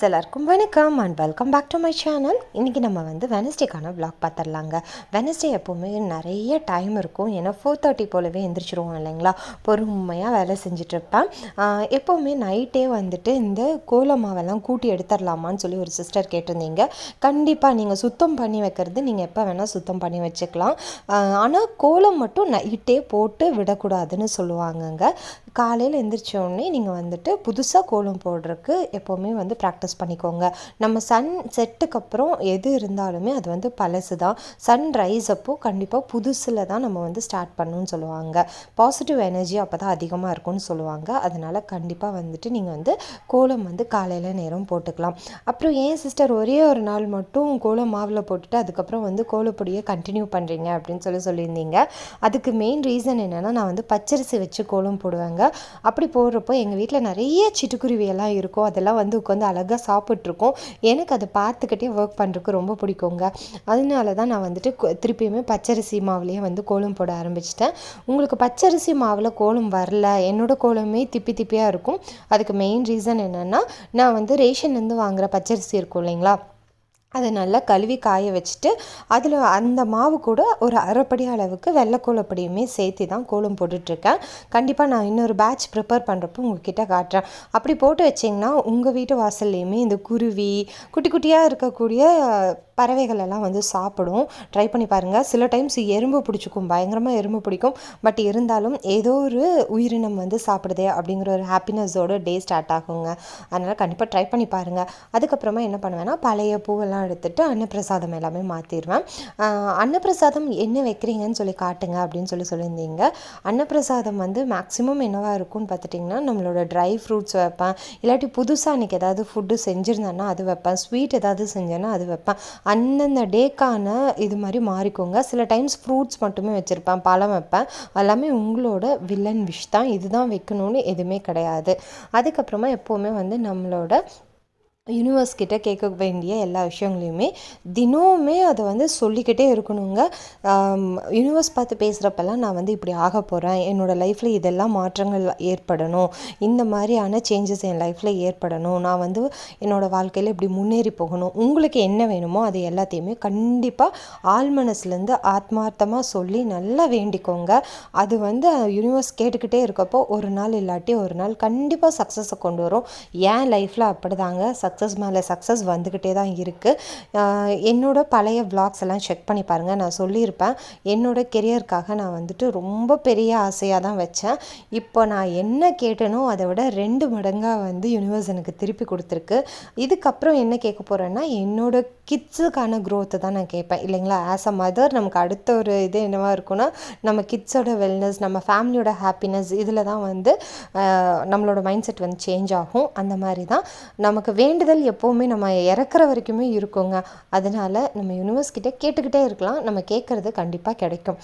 Friends எல்லாருக்கும் வணக்கம் and welcome back to my channel இன்றைக்கி நம்ம வந்து வெனஸ்டேக்கான ப்ளாக் பார்த்துடலாங்க. வெனஸ்டே எப்போவுமே நிறைய டைம் இருக்கும். ஏன்னா ஃபோர் தேர்ட்டி போலவே எந்திரிச்சிருவோம் இல்லைங்களா? பொறுமையாக வேலை செஞ்சிட்ருப்பேன். எப்போவுமே நைட்டே வந்துட்டு இந்த கோல மாவெல்லாம் கூட்டி எடுத்துடலாமான்னு சொல்லி ஒரு சிஸ்டர் கேட்டிருந்தீங்க. கண்டிப்பாக நீங்கள் சுத்தம் பண்ணி வைக்கிறது நீங்கள் எப்போ வேணால் சுத்தம் பண்ணி வச்சுக்கலாம். ஆனால் கோலம் மட்டும் நைட்டே போட்டு விடக்கூடாதுன்னு சொல்லுவாங்கங்க. காலையில் எந்திரிச்ச உடனே நீங்கள் வந்துட்டு புதுசாக கோலம் போடுறதுக்கு எப்போவுமே வந்து ப்ராக்டிஸ் பண்ணிக்கோங்க. நம்ம சன் செட்டுக்கு அப்புறம் எது இருந்தாலுமே அது வந்து பழசு தான் சன் ரைஸ் அப்போ கண்டிப்பாக புதுசில் தான் நம்ம வந்து ஸ்டார்ட் பண்ணணும்னு சொல்லுவாங்க. பாசிட்டிவ் எனர்ஜி அப்போ தான் அதிகமாக இருக்கும்னு சொல்லுவாங்க. அதனால் கண்டிப்பாக வந்துட்டு நீங்கள் வந்து கோலம் வந்து காலையில் நேரம் போட்டுக்கலாம். அப்புறம் ஏன் சிஸ்டர் ஒரே ஒரு நாள் மட்டும் கோலம் மாவில் போட்டுட்டு அதுக்கப்புறம் வந்து கோலப்பொடியை கண்டினியூ பண்ணுறீங்க அப்படின்னு சொல்லி சொல்லியிருந்தீங்க. அதுக்கு மெயின் ரீசன் என்னென்னா நான் வந்து பச்சரிசி வச்சு கோலம் போடுவேங்க. அப்படி போடுறப்போ எங்கள் வீட்டில் நிறைய சிட்டுக்குருவியெல்லாம் இருக்கும். அதெல்லாம் வந்து உட்காந்து அழகாக சாப்பிட்ருக்கோம். எனக்கு அதை பார்த்துக்கிட்டே ஒர்க் பண்ணுறதுக்கு ரொம்ப பிடிக்குங்க. அதனால தான் நான் வந்துட்டு திருப்பியுமே பச்சரிசி மாவுலேயே வந்து கோலம் போட ஆரம்பிச்சிட்டேன். உங்களுக்கு பச்சரிசி மாவில் கோலம் வரல என்னோட கோலமே திப்பி திப்பியாக இருக்கும். அதுக்கு மெயின் ரீசன் என்னென்னா நான் வந்து ரேஷன்லேருந்து வாங்குகிற பச்சரிசி இருக்கும் இல்லைங்களா? அதை நல்லா கழுவி காய வச்சுட்டு அதில் அந்த மாவு கூட ஒரு அரைப்படி அளவுக்கு வெள்ளைக்கோலப்படியுமே சேர்த்து தான் கோலம் போட்டுட்ருக்கேன். கண்டிப்பாக நான் இன்னொரு பேட்ச் ப்ரிப்பேர் பண்ணுறப்போ உங்ககிட்ட காட்டுறேன். அப்படி போட்டு வச்சிங்கன்னா உங்கள் வீட்டு வாசல்லையுமே இந்த குருவி குட்டி குட்டியாக இருக்கக்கூடிய பறவைகள் எல்லாம் வந்து சாப்பிடும். ட்ரை பண்ணி பாருங்கள் சில டைம்ஸ் எறும்பு பிடிச்சிக்கும். பயங்கரமாக எறும்பு பிடிக்கும். பட் இருந்தாலும் ஏதோ ஒரு உயிரினம் வந்து சாப்பிடுதே அப்படிங்கிற ஒரு ஹாப்பினஸோட டே ஸ்டார்ட் ஆகுங்க. அதனால் கண்டிப்பாக ட்ரை பண்ணி பாருங்கள் அதுக்கப்புறமா என்ன பண்ணுவேன்னா பழைய பூவெல்லாம் எடுத்துகிட்டு அன்னப்பிரசாதம் எல்லாமே மாற்றிடுவேன் அன்னப்பிரசாதம் என்ன வைக்கிறீங்கன்னு சொல்லி காட்டுங்க அப்படின்னு சொல்லி சொல்லியிருந்தீங்க. அன்னப்பிரசாதம் வந்து மேக்ஸிமம் என்னவாக இருக்கும்னு பார்த்துட்டிங்கன்னா நம்மளோட ட்ரை ஃப்ரூட்ஸ் வைப்பேன். இல்லாட்டி புதுசாக அன்றைக்கி ஏதாவது ஃபுட்டு செஞ்சுருந்தேன்னா அது வைப்பேன். ஸ்வீட் ஏதாவது செஞ்சேன்னா அது வைப்பேன். அந்தந்த டேக்கான இது மாதிரி மாறிக்கோங்க. சில டைம்ஸ் ஃப்ரூட்ஸ் மட்டுமே வச்சுருப்பேன் பழம் வைப்பேன். எல்லாமே உங்களோட வில்லன் விஷ் தான். இதுதான் வைக்கணும்னு எதுவுமே கிடையாது. அதுக்கப்புறமா எப்போவுமே வந்து நம்மளோட யூனிவர்ஸ் கிட்டே கேட்க வேண்டிய எல்லா விஷயங்களையுமே தினமுமே அதை வந்து சொல்லிக்கிட்டே இருக்கணுங்க. யூனிவர்ஸ் பார்த்து பேசுகிறப்பெல்லாம் நான் வந்து இப்படி ஆக போகிறேன் என்னோடய லைஃப்பில் இதெல்லாம் மாற்றங்கள் ஏற்படணும். இந்த மாதிரியான சேஞ்சஸ் என் லைஃப்பில் ஏற்படணும். நான் வந்து என்னோடய வாழ்க்கையில் இப்படி முன்னேறி போகணும். உங்களுக்கு என்ன வேணுமோ அது எல்லாத்தையுமே கண்டிப்பாக ஆள் மனசுலேருந்து ஆத்மார்த்தமாக சொல்லி நல்லா வேண்டிக்கோங்க. அது வந்து யூனிவர்ஸ் கேட்டுக்கிட்டே இருக்கப்போ ஒரு நாள் இல்லாட்டி ஒரு நாள் கண்டிப்பாக சக்ஸஸை கொண்டு வரும். என் லைஃப்பில் அப்படிதாங்க சக்ஸ் சக்ஸஸ் மேலே சக்ஸஸ் வந்துக்கிட்டே தான் இருக்குது என்னோட பழைய விளாக்ஸ் எல்லாம் செக் பண்ணி பாருங்கள் நான் சொல்லியிருப்பேன். என்னோட கெரியருக்காக நான் வந்துட்டு ரொம்ப பெரிய ஆசையாக தான் வச்சேன். இப்போ நான் என்ன கேட்டேனோ அதை விட ரெண்டு மடங்காக வந்து யூனிவர்ஸ் எனக்கு திருப்பி கொடுத்துருக்கு. இதுக்கப்புறம் என்ன கேட்க போகிறேன்னா என்னோட கிட்ஸுக்கான க்ரோத்தை தான் நான் கேட்பேன். இல்லைங்களா? ஆஸ் அ மதர் நமக்கு அடுத்த ஒரு இது என்னவாக இருக்குன்னா நம்ம கிட்ஸோட வெல்னஸ் நம்ம ஃபேமிலியோட ஹாப்பினஸ் இதில் தான் வந்து நம்மளோட மைண்ட் செட் வந்து சேஞ்ச் ஆகும். அந்த மாதிரி தான். நமக்கு வேண்டுதல் எப்போவுமே நம்ம இறக்குற வரைக்குமே இருக்குங்க. அதனால நம்ம யூனிவர்ஸ் கிட்டே கேட்டுக்கிட்டே இருக்கலாம். நம்ம கேட்குறது கண்டிப்பாக கிடைக்கும்.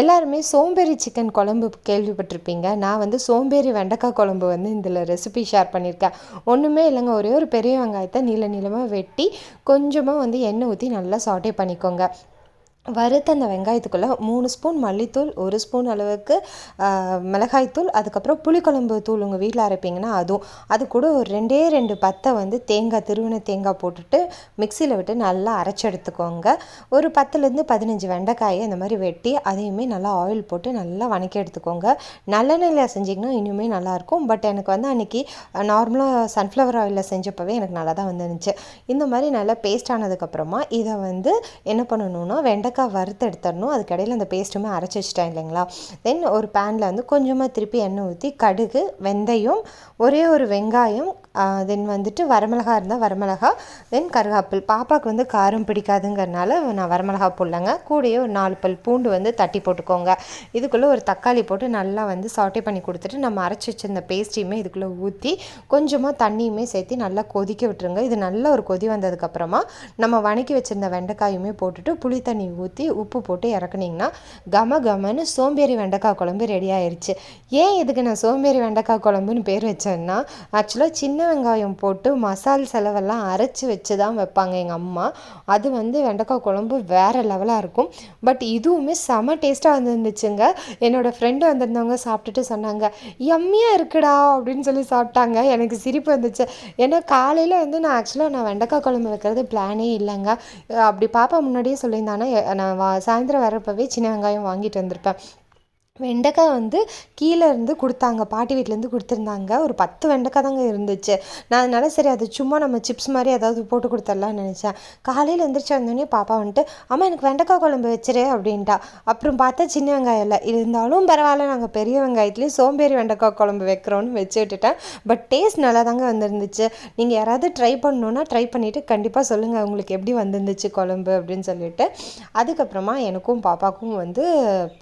எல்லாருமே சோம்பேறி சிக்கன் குழம்பு கேள்விப்பட்டிருப்பீங்க. நான் வந்து சோம்பேறி வெண்டைக்காய் குழம்பு வந்து இதில் ரெசிபி ஷேர் பண்ணியிருக்கேன். ஒன்றுமே இல்லைங்க. ஒரே ஒரு பெரிய வெங்காயத்தை நீள நீளமாக வெட்டி கொஞ்சமாக வந்து எண்ணெய் ஊற்றி நல்லா சாட்டே பண்ணிக்கோங்க. வறுத்த அந்த வெங்காயத்துக்குள்ளே மூணு ஸ்பூன் மல்லித்தூள் ஒரு ஸ்பூன் அளவுக்கு மிளகாய்த்தூள் அதுக்கப்புறம் புளிக்குழம்பு தூள் உங்கள் வீட்டில் அரைப்பீங்கன்னா அதுவும். அது கூட ஒரு ரெண்டே ரெண்டு பத்தை வந்து தேங்காய் திருவின தேங்காய் போட்டுட்டு மிக்சியில் விட்டு நல்லா அரைச்சி எடுத்துக்கோங்க ஒரு பத்துலேருந்து பதினஞ்சு வெண்டைக்காயை இந்த மாதிரி வெட்டி அதையுமே நல்லா ஆயில் போட்டு நல்லா வணக்கி எடுத்துக்கோங்க. நல்லெண்ணெயில் செஞ்சிங்கன்னா இன்னுமே நல்லாயிருக்கும். பட் எனக்கு வந்து அன்றைக்கி நார்மலாக சன்ஃப்ளவர் ஆயிலில் செஞ்சப்பவே எனக்கு நல்லா தான் வந்துருந்துச்சு இந்த மாதிரி நல்லா பேஸ்ட் ஆனதுக்கப்புறமா இதை வந்து என்ன பண்ணணுன்னா வெண்டை வெண்டைக்காய் வறுத்து எடுத்துடணும் அதுக்கடையில் அந்த பேஸ்ட்டுமே அரைச்சி வச்சிட்டேன் இல்லைங்களா? தென் ஒரு பேனில் வந்து கொஞ்சமாக திருப்பி எண்ணெய் ஊற்றி கடுகு வெந்தயம் ஒரே ஒரு வெங்காயம் தென் வந்துட்டு வரமிளகா இருந்தால் வரமிளகா தென் கருவேப்பிள் பாப்பாவுக்கு வந்து காரம் பிடிக்காதுங்கிறனால நான் வரமிளகா போடலங்க. கூடயே ஒரு நாலு பல் பூண்டு வந்து தட்டி போட்டுக்கோங்க. இதுக்குள்ளே ஒரு தக்காளி போட்டு நல்லா வந்து சாட்டே பண்ணி கொடுத்துட்டு நம்ம அரைச்சி வச்சிருந்த பேஸ்ட்டையுமே இதுக்குள்ளே ஊற்றி கொஞ்சமாக தண்ணியுமே சேர்த்து நல்லா கொதிக்க விட்டுருங்க. இது நல்ல ஒரு கொதி வந்ததுக்கப்புறமா நம்ம வணக்கி வச்சுருந்த வெண்டைக்காயுமே போட்டுட்டு புளி தண்ணி ஊற்றி உப்பு போட்டு இறக்குனீங்கன்னா கம கமன்னு சோம்பேறி வெண்டைக்காய் குழம்பு ரெடி ஆயிடுச்சு ஏன் இதுக்கு நான் சோம்பேறி வெண்டைக்காய் குழம்புன்னு பேர் வச்சேன்னா ஆக்சுவலாக சின்ன சின்ன வெங்காயம் போட்டு மசால் செலவெல்லாம் அரைச்சி வச்சு தான் வைப்பாங்க எங்கள் அம்மா. அது வந்து வெண்டைக்காய் குழம்பு வேறு லெவலாக இருக்கும். பட் இதுவுமே செம டேஸ்ட்டாக வந்துருந்துச்சுங்க. என்னோடய ஃப்ரெண்டு வந்திருந்தவங்க சாப்பிட்டுட்டு சொன்னாங்க எம்மியாக இருக்குடா அப்படின்னு சொல்லி சாப்பிட்டாங்க. எனக்கு சிரிப்பு வந்துச்சு. ஏன்னா காலையில் வந்து நான் ஆக்சுவலாக நான் வெண்டைக்காய் குழம்பு வைக்கிறது பிளானே இல்லைங்க. அப்படி பாப்பா முன்னாடியே சொல்லியிருந்தானே நான் சாயந்தரம் வரப்பவே சின்ன வெங்காயம் வாங்கிட்டு வந்திருப்பேன். வெண்டைக்காய் வந்து கீழே இருந்து கொடுத்தாங்க. பாட்டி வீட்டிலேருந்து கொடுத்துருந்தாங்க. ஒரு பத்து வெண்டைக்காய் தாங்க இருந்துச்சு. நான் அதனால சரி அது சும்மா நம்ம சிப்ஸ் மாதிரி ஏதாவது போட்டு கொடுத்துடலாம்னு நினச்சேன். காலையில் எழுந்திரிச்சு வந்தோடனே பாப்பா வந்துட்டு அம்மா எனக்கு வெண்டைக்காய் குழம்பு வச்சிரு அப்படின்ட்டா. அப்புறம் பார்த்தா சின்ன வெங்காயம் இல்லை. இருந்தாலும் பரவாயில்ல நாங்கள் பெரிய வெங்காயத்துலேயும் சோம்பேறி வெண்டைக்காய் குழம்பு வைக்கிறோன்னு வச்சு விட்டுட்டேன். பட் டேஸ்ட் நல்லா தாங்க வந்துருந்துச்சு. நீங்கள் யாராவது ட்ரை பண்ணணுன்னா ட்ரை பண்ணிவிட்டு கண்டிப்பாக சொல்லுங்கள் உங்களுக்கு எப்படி வந்துருந்துச்சு குழம்பு அப்படின்னு சொல்லிட்டு. அதுக்கப்புறமா எனக்கும் பாப்பாவுக்கும் வந்து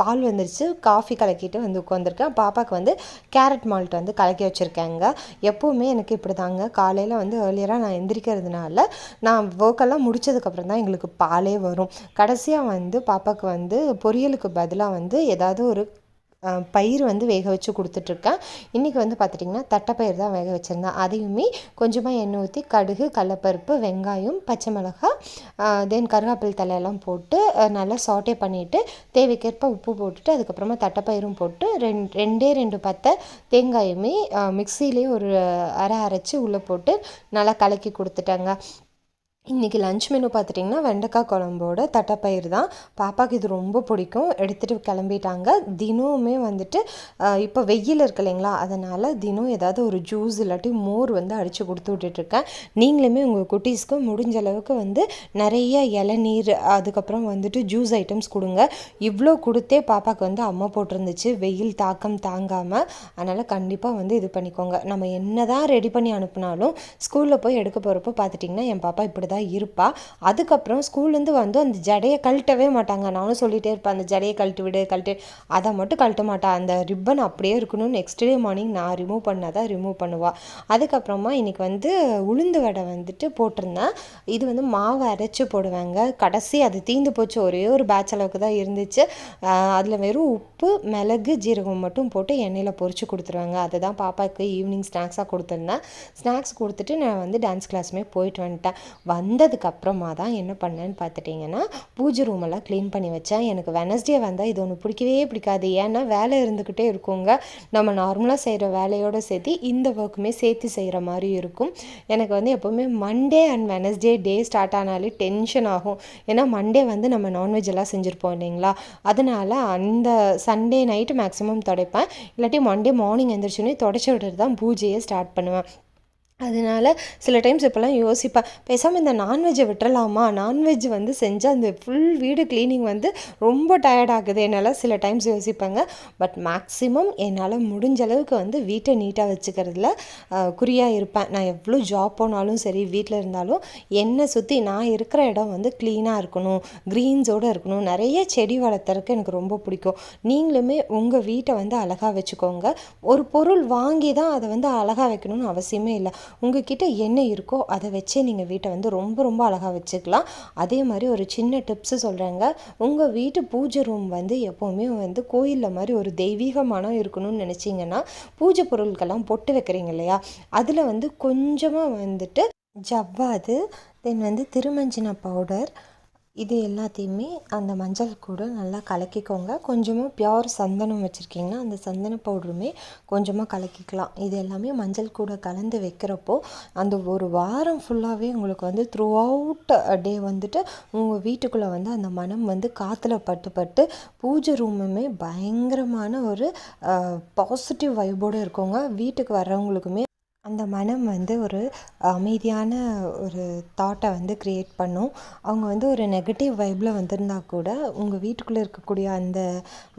பால் வந்துருச்சு. காஃபி காஃபி கலக்கிட்டு வந்து உட்காந்துருக்கேன் பாப்பாவுக்கு வந்து கேரட் மால்ட் வந்து கலக்கி வச்சுருக்கேங்க. எப்போவுமே எனக்கு இப்படி தாங்க காலையில் வந்து ஏர்லியராக நான் எந்திரிக்கிறதுனால நான் ஒர்க்கெல்லாம் முடிச்சதுக்கப்புறம் தான் எங்களுக்கு பாலே வரும். கடைசியாக வந்து பாப்பாவுக்கு வந்து பொரியலுக்கு பதிலாக வந்து ஏதாவது ஒரு பயிர் வந்து வேக வச்சு கொடுத்துட்ருக்கேன். இன்றைக்கி வந்து பார்த்துட்டிங்கன்னா தட்டைப்பயிர் தான் வேக வச்சுருந்தேன். அதையுமே கொஞ்சமாக எண்ணெய் ஊற்றி கடுகு கடலப்பருப்பு வெங்காயம் பச்சை மிளகாய் தென் கருவேப்பிலை தலையெல்லாம் போட்டு நல்லா சாட்டே பண்ணிவிட்டு தேவைக்கேற்ப உப்பு போட்டுட்டு அதுக்கப்புறமா தட்டைப்பயிரும் போட்டு ரெண் ரெண்டே ரெண்டு பத்தை தேங்காயுமே மிக்சியிலே ஒரு அரை அரைச்சி உள்ளே போட்டு நல்லா கலக்கி கொடுத்துட்டேங்க. இன்றைக்கி லஞ்ச் மெனு பார்த்துட்டிங்கன்னா வெண்டைக்காய் குழம்போட தட்டைப்பயிர் தான். பாப்பாவுக்கு இது ரொம்ப பிடிக்கும். எடுத்துகிட்டு கிளம்பிட்டாங்க. தினமுமே வந்துட்டு இப்போ வெயில் இருக்கு இல்லைங்களா? அதனால் தினம் ஏதாவது ஒரு ஜூஸ் இல்லாட்டி மோர் வந்து அடித்து கொடுத்து விட்டுட்ருக்கேன் நீங்களுமே உங்கள் குட்டீஸ்க்கு முடிஞ்ச அளவுக்கு வந்து நிறைய இளநீர் அதுக்கப்புறம் வந்துட்டு ஜூஸ் ஐட்டம்ஸ் கொடுங்க. இவ்வளோ கொடுத்தே பாப்பாவுக்கு வந்து அம்மா போட்டிருந்துச்சு. வெயில் தாக்கம் தாங்காமல் அதனால் கண்டிப்பாக வந்து இது பண்ணிக்கோங்க. நம்ம என்ன தான் ரெடி பண்ணி அனுப்புனாலும் ஸ்கூலில் போய் எடுக்க போகிறப்போ பார்த்துட்டிங்கன்னா என் பாப்பா இப்படி தான் இருப்பா. அதுக்கப்புறம் ஸ்கூல்லேருந்து வந்து அந்த ஜடையை கழட்டவே மாட்டாங்க. நானும் சொல்லிகிட்டே இருப்பேன் அந்த ஜடையை கழட்டி விடு கழட்டு அதை மட்டும் கழட்ட மாட்டாள் அந்த ரிப்பன் அப்படியே இருக்கணும். நெக்ஸ்ட் டே மார்னிங் நான் ரிமூவ் பண்ணால் தான் ரிமூவ் பண்ணுவாள் அதுக்கப்புறமா இன்றைக்கி வந்து உளுந்து வடை வந்துட்டு போட்டிருந்தேன். இது வந்து மாவு அரைச்சி போடுவாங்க. கடைசி அது தீந்து போச்சு. ஒரே ஒரு பேட்ச் அளவுக்கு தான் இருந்துச்சு. அதில் வெறும் உப்பு மிளகு ஜீரகம் மட்டும் போட்டு எண்ணெயில் பொறிச்சு கொடுத்துருவாங்க. அதை தான் பாப்பாவுக்கு ஈவினிங் ஸ்நாக்ஸாக கொடுத்துருந்தேன். ஸ்நாக்ஸ் கொடுத்துட்டு நான் வந்து டான்ஸ் கிளாஸுமே போயிட்டு வந்துட்டேன். வந்ததுக்கப்புறமா தான் என்ன பண்ணேன்னு பார்த்துட்டிங்கன்னா பூஜை ரூமெல்லாம் க்ளீன் பண்ணி வச்சேன். எனக்கு வெனஸ்டே வந்தால் இது ஒன்று பிடிக்கவே பிடிக்காது. ஏன்னா வேலை இருந்துக்கிட்டே இருக்குங்க. நம்ம நார்மலாக செய்கிற வேலையோடு சேர்த்து இந்த ஒர்க்குமே சேர்த்து செய்கிற மாதிரி இருக்கும். எனக்கு வந்து எப்போவுமே Monday and Wednesday day start ஆனாலே டென்ஷன் ஆகும். ஏன்னா மண்டே வந்து நம்ம நான்வெஜ் எல்லாம் செஞ்சுருப்போம் இல்லைங்களா? அதனால் அந்த சண்டே நைட்டு மேக்ஸிமம் துடைப்பேன். இல்லாட்டி மண்டே மார்னிங் எந்திரிச்சோன்னே தொடச்சி விட்டுட்டு தான் பூஜையை ஸ்டார்ட் பண்ணுவேன். அதனால சில டைம்ஸ் இப்போல்லாம் யோசிப்பேன் பேசாமல் இந்த நான்வெஜ்ஜை விட்டுறலாமா? நான்வெஜ் வந்து செஞ்சால் அந்த ஃபுல் வீடு க்ளீனிங் வந்து ரொம்ப டயர்ட் ஆகுது என்னால் சில டைம்ஸ் யோசிப்பேங்க. பட் மேக்ஸிமம் என்னால் முடிஞ்ச அளவுக்கு வந்து வீட்டை நீட்டாக வச்சுக்கிறதுல குறியாக இருப்பேன். நான் எவ்வளோ ஜாப் போனாலும் சரி வீட்டில் இருந்தாலும் என்னை சுற்றி நான் இருக்கிற இடம் வந்து க்ளீனாக இருக்கணும் க்ரீன்ஸோடு இருக்கணும். நிறைய செடி வளர்த்துறதுக்கு எனக்கு ரொம்ப பிடிக்கும். நீங்களுமே உங்கள் வீட்டை வந்து அழகாக வச்சுக்கோங்க. ஒரு பொருள் வாங்கி தான் அதை வந்து அழகாக வைக்கணும்னு அவசியமே இல்லை. உங்ககிட்ட என்ன இருக்கோ அதை வச்சே நீங்கள் வீட்டை வந்து ரொம்ப ரொம்ப அழகாக வச்சுக்கலாம். அதே மாதிரி ஒரு சின்ன டிப்ஸு சொல்கிறேங்க உங்கள் வீட்டு பூஜை ரூம் வந்து எப்போவுமே வந்து கோயிலில் மாதிரி ஒரு தெய்வீக மனம் இருக்கணும்னு நினச்சிங்கன்னா பூஜை பொருட்கள்லாம் பொட்டு வைக்கிறீங்க இல்லையா? அதில் வந்து கொஞ்சமாக வந்துட்டு ஜவ்வாது தென் வந்து திருமஞ்சின பவுடர் இது எல்லாத்தையுமே அந்த மஞ்சள் கூட நல்லா கலக்கிக்கோங்க. கொஞ்சமாக பியோர் சந்தனம் வச்சுருக்கீங்கன்னா அந்த சந்தன பவுடருமே கொஞ்சமாக கலக்கிக்கலாம். இது எல்லாமே மஞ்சள் கூட கலந்து வைக்கிறப்போ அந்த ஒரு வாரம் ஃபுல்லாகவே உங்களுக்கு வந்து த்ரூ அவுட் டே வந்துட்டு உங்கள் வீட்டுக்குள்ளே வந்து அந்த மனம் வந்து காற்றுல பட்டு பட்டு பூஜை ரூமுமே பயங்கரமான ஒரு பாசிட்டிவ் வைபோடு இருக்குங்க. வீட்டுக்கு வர்றவங்களுக்குமே அந்த மனம் வந்து ஒரு அமைதியான ஒரு தாட்டை வந்து க்ரியேட் பண்ணும். அவங்க வந்து ஒரு நெகட்டிவ் வைப்பில் வந்திருந்தா கூட உங்கள் வீட்டுக்குள்ளே இருக்கக்கூடிய அந்த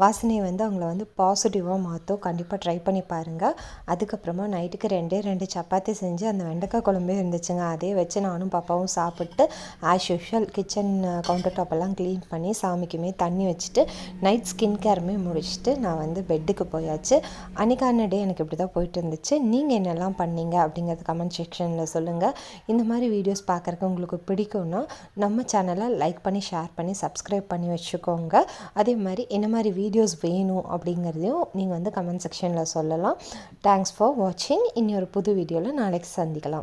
வாசனையை வந்து அவங்கள வந்து பாசிட்டிவாக மாற்றும் கண்டிப்பாக ட்ரை பண்ணி பாருங்கள் அதுக்கப்புறமா நைட்டுக்கு ரெண்டே ரெண்டு சப்பாத்தி செஞ்சு அந்த வெண்டைக்காய் குழம்பே இருந்துச்சுங்க. அதே வச்சு நானும் பாப்பாவும் சாப்பிட்டு ஆஸ் யூஷுவல் கிச்சன் கவுண்டர் டாப்பெல்லாம் க்ளீன் பண்ணி சாமிக்குமே தண்ணி வச்சுட்டு நைட் ஸ்கின் கேருமே முடிச்சுட்டு நான் வந்து பெட்டுக்கு போயாச்சு. அன்றைக்கான டே எனக்கு இப்படி தான் போயிட்டு இருந்துச்சு. நீங்கள் என்னெல்லாம் பண்ண பண்ணீங்க அப்படிங்கிறது கமெண்ட் செக்ஷனில் சொல்லுங்கள் இந்த மாதிரி வீடியோஸ் பார்க்குறக்கு உங்களுக்கு பிடிக்கும்னா நம்ம சேனலை லைக் பண்ணி ஷேர் பண்ணி சப்ஸ்கிரைப் பண்ணி வச்சுக்கோங்க. அதே மாதிரி என்ன மாதிரி வீடியோஸ் வேணும் அப்படிங்கிறதையும் நீங்கள் வந்து கமெண்ட் செக்ஷனில் சொல்லலாம். தேங்க்ஸ் ஃபார் வாட்சிங் இனி ஒரு புது வீடியோவில் நாளைக்கு சந்திக்கலாம்.